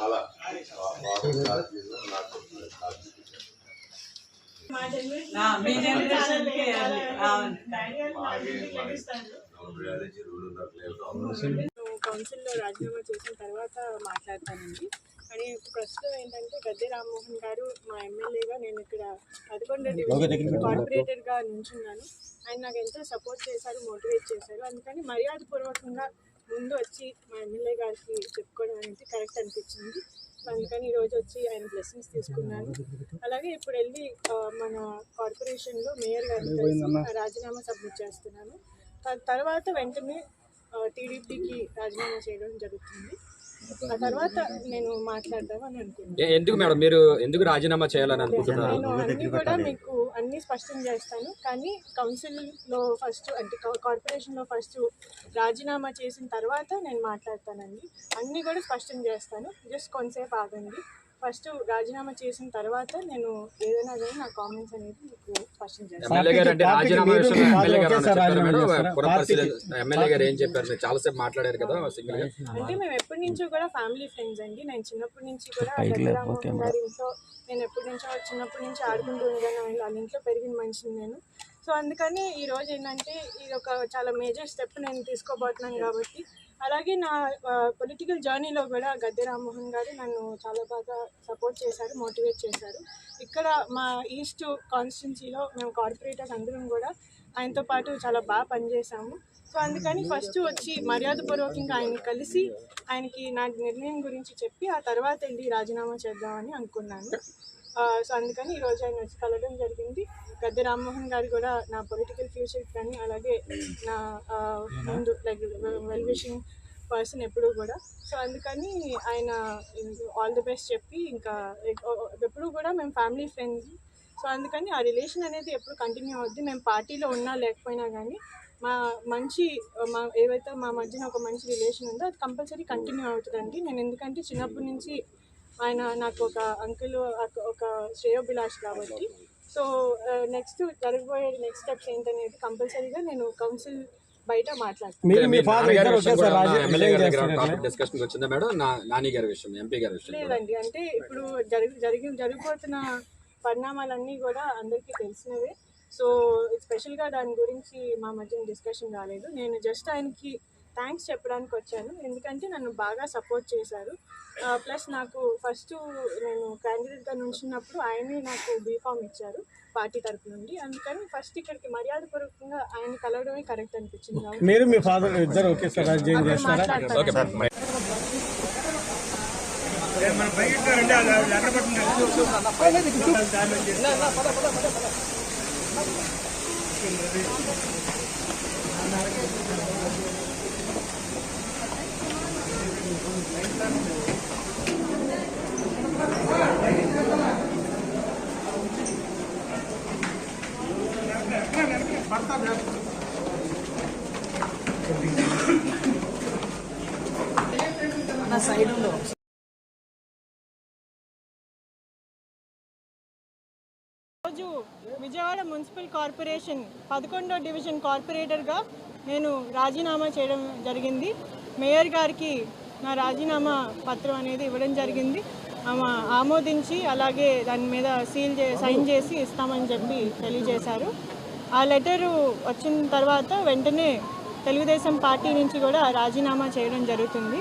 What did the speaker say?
చాలా మీ అవును. కౌన్సిల్లో రాజీనామా చేసిన తర్వాత మాట్లాడతానండి. కానీ ప్రస్తుతం ఏంటంటే గద్దె రామ్మోహన్ గారు మా ఎమ్మెల్యేగా నేను ఇక్కడ పదకొండో డివిజన్ కార్పొరేటర్గా నుంచున్నాను. ఆయన నాకు ఎంతో సపోర్ట్ చేశారు మోటివేట్ చేశారు. అందుకని మర్యాదపూర్వకంగా ముందు వచ్చి మా ఎమ్మెల్యే గారికి చెప్పుకోవడం అనేది కరెక్ట్ అనిపించింది. అందుకని ఈరోజు వచ్చి ఆయన బ్లెస్సింగ్స్ తీసుకున్నాను. అలాగే ఇప్పుడు వెళ్ళి మన కార్పొరేషన్లో మేయర్ గారిని కలిసి రాజీనామా సబ్మిట్ చేస్తున్నాను. తర్వాత వెంటనే టీడీపీకి రాజీనామా చేయడం జరుగుతుంది. ఆ తర్వాత నేను మాట్లాడదామని అనుకుంటున్నాను ఏ- ఎందుకు మేడం? మీరు ఎందుకు రాజీనామా చేయాలని అనుకుంటున్నారు? నేను అన్ని కూడా మీకు అన్ని స్పష్టం చేస్తాను. కానీ కౌన్సిల్లో ఫస్ట్ అంటే కార్పొరేషన్లో ఫస్ట్ రాజీనామా చేసిన తర్వాత నేను మాట్లాడతానండి. అన్నీ కూడా స్పష్టం చేస్తాను. జస్ట్ కొంతసేపు ఆగండి. ఫస్ట్ రాజీనామా చేసిన తర్వాత నేను ఏదైనా కానీ నా కామెంట్స్ అనేది మీకు స్పష్టం చేస్తాను. ఎమ్మెల్యే గారు అంటే రాజీనామా మీరు విషయంలో మీ ఎమ్మెల్యే గారు ఒకేసారి చెప్పారు రాజీనామా మేడం చేస్తారా? పురపరిశీలన ఎమ్మెల్యే గారు ఏం చెప్పారు? మీరు చాలాసేపు మాట్లాడారు కదా సింగిల్గా అంటే మేము ఎప్పటి నుంచో కూడా ఫ్యామిలీ ఫ్రెండ్స్ అండి. నేను చిన్నప్పటి నుంచి కూడా ఇంట్లో నేను ఎప్పటి నుంచో చిన్నప్పటి నుంచి ఆడుకుంటూ ఉండగానే వాళ్ళ ఇంట్లో పెరిగిన మనిషిని నేను. సో అందుకని ఈరోజు ఏంటంటే ఇది ఒక చాలా మేజర్ స్టెప్ నేను తీసుకోబోతున్నాను కాబట్టి. అలాగే నా పొలిటికల్ జర్నీలో కూడా గద్దె రామ్మోహన్ గారు నన్ను చాలా బాగా సపోర్ట్ చేశారు మోటివేట్ చేశారు. ఇక్కడ మా ఈస్ట్ కాన్స్టిట్యున్సీలో మేము కార్పొరేటర్స్ అందరం కూడా ఆయనతో పాటు చాలా బాగా పనిచేసాము. సో అందుకని ఫస్ట్ వచ్చి మర్యాదపూర్వకంగా ఆయన కలిసి ఆయనకి నా నిర్ణయం గురించి చెప్పి ఆ తర్వాత వెళ్ళి రాజీనామా చేద్దామని అనుకున్నాను. సో అందుకని ఈరోజు ఆయన వచ్చి కలవడం జరిగింది. గద్దె రామ్మోహన్ గారు కూడా నా పొలిటికల్ ఫ్యూచర్ కానీ అలాగే నా ముందు లైక్ వెల్ విషింగ్ పర్సన్ ఎప్పుడూ కూడా. సో అందుకని ఆయన ఆల్ ది బెస్ట్ చెప్పి ఇంకా ఎప్పుడు కూడా మేము ఫ్యామిలీ ఫ్రెండ్స్ సో అందుకని ఆ రిలేషన్ అనేది ఎప్పుడు కంటిన్యూ అవుద్ది. మేము పార్టీలో ఉన్నా లేకపోయినా కానీ మా మంచి మా ఏవైతే మా మధ్యన ఒక మంచి రిలేషన్ ఉందో అది కంపల్సరీ కంటిన్యూ అవుతుందండి. నేను ఎందుకంటే చిన్నప్పటి నుంచి ఆయన నాకు ఒక అంకుల్ ఒక శ్రేయోభిలాష్ కాబట్టి. సో నెక్స్ట్ జరగబోయే నెక్స్ట్ స్టెప్స్ ఏంటనేది కంపల్సరీగా నేను కౌన్సిల్ బయట మాట్లాడతాను. మీరు మీ ఫాదర్ నాన్నగారి ఇద్దరు విషయం ఒకేసారి కూడా రాజీ- ఎమ్మెల్యే గారి దగ్గర చేస్తున్నారు టాపిక్ డిస్కషన్ వచ్చిందా మేడం? నా నాని గారి విషయం ఎంపీ గారి విషయం కూడా. లేదండి అంటే ఇప్పుడు జరిగి జరిగి జరిగిపోతున్న పరిణామాలన్నీ కూడా అందరికీ తెలిసినవే. సో స్పెషల్గా దాని గురించి మా మధ్య డిస్కషన్ రాలేదు. నేను జస్ట్ ఆయనకి థ్యాంక్స్ చెప్పడానికి వచ్చాను. ఎందుకంటే నన్ను బాగా సపోర్ట్ చేశారు. ప్లస్ నాకు ఫస్ట్ నేను క్యాండిడేట్గా నుంచినప్పుడు ఆయనే నాకు బీఫామ్ ఇచ్చారు పార్టీ తరపు నుండి. అందుకని ఫస్ట్ ఇక్కడికి మర్యాదపూర్వకంగా ఆయన కలవడమే కరెక్ట్ అనిపించింది. మీరు మీ ఫాదర్ ఇద్దరు రాజీనామా అప్పుడు చేస్తారా మాట్లాడతాను ఓకే ఈరోజు విజయవాడ మున్సిపల్ కార్పొరేషన్ పదకొండో డివిజన్ కార్పొరేటర్గా నేను రాజీనామా చేయడం జరిగింది. మేయర్ గారికి నా రాజీనామా పత్రం అనేది ఇవ్వడం జరిగింది. ఆమె ఆమోదించి అలాగే దాని మీద సీల్ చే సైన్ చేసి ఇస్తామని చెప్పి తెలియజేశారు. ఆ లెటరు వచ్చిన తర్వాత వెంటనే తెలుగుదేశం పార్టీ నుంచి కూడా రాజీనామా చేయడం జరుగుతుంది.